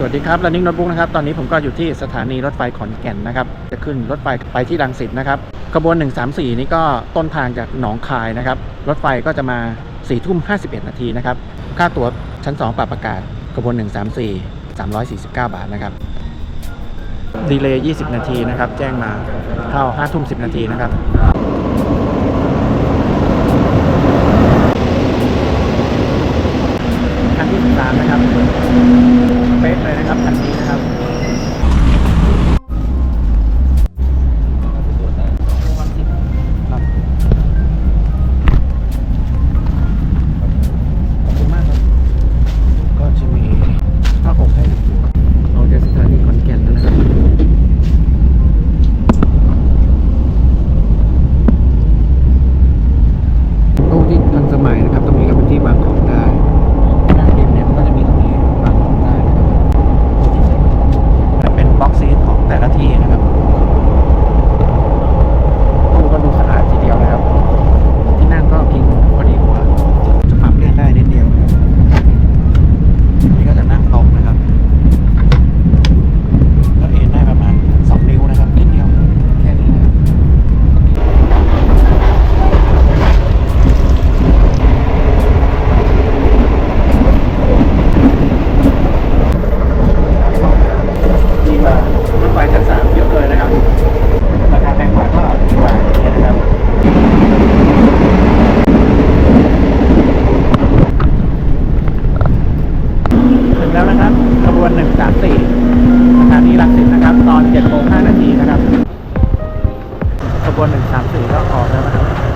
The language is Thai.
สวัสดีครับ running notebook นะครับ ตอนนี้ผมก็อยู่ที่สถานีรถไฟขอนแก่นนะครับ จะขึ้นรถไฟไปที่รังสิตนะครับขบวน 134 นี่ก็ต้นทางจากหนองคายนะครับ รถไฟก็จะมา4ทุ่ม51 นาทีนะครับ ค่าตั๋วชั้น 2 ปรับอากาศขบวน 134 349 บาทนะครับ ดีเลย์ 20 นาทีนะครับ แจ้งมาเข้า5ทุ่ม10 นาทีนะครับ คันที่13นะครับ เป๊ะเลยนะ ครับคันนี้นะครับครับขอบคุณมากครับ ก็จะมีผ้าห่มให้เราจะสถานีขอนแก่นแล้วนะครับ ตู้ที่ทันสมัยนะครับ ตรงนี้ก็เป็นที่วางของได้หน้าดินเนี่ยมันก็จะมีตรงนี้วางของได้นะครับจะเป็นบ็อกซีทของแต่ละที่นะครับตู้ก็ดูสะอาดทีเดียวนะครับ ที่นั่งก็พิงพอดีหัวจะปรับเลื่อนได้นิดเดียวนี่ก็จะนั่งตรงนะครับก็เอนได้ประมาณ 2 นิ้วนะครับนิดเดียวแค่นี้นะครับ ดีกว่ารถไฟชั้นสามเยอะเลยนะครับ ราคาแพงกว่าก็ดีกว่าอย่างเงี้ยนะครับ ถึง แล้วนะครับขบวน134สถานีรังสิตนะครับ ตอน7โมง5นาทีนะครับขบวน134ก็ออกแล้วนะครับ